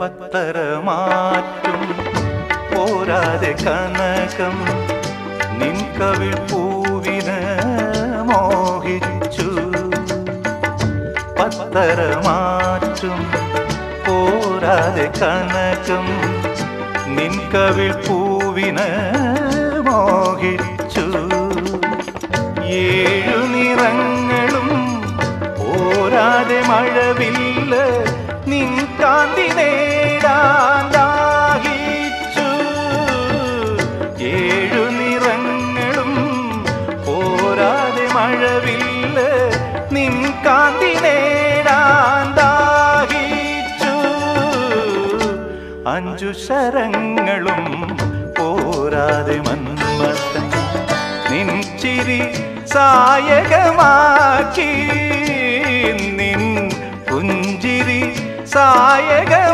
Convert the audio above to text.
പത്തരമാറ്റും പോരാതെ കനകം നിൻ കവിൾ പൂവിന് മോഹിച്ചു. പത്തരമാറ്റും പോരാതെ കനകം നിൻ കവിൾ പൂവിന് മോഹിച്ചു. ഏഴു നിറങ്ങളും പോരാതെ മഴവില്ല മഴവില്ല നിൻ കാന്തി നേടാൻ ദാഹിച്ചു. അഞ്ചു ശരങ്ങളും പോരാതെ മന്മത്തൻ നിൻ ചിരി സായകമാക്കി. നിൻ പുഞ്ചിരി സായകമാ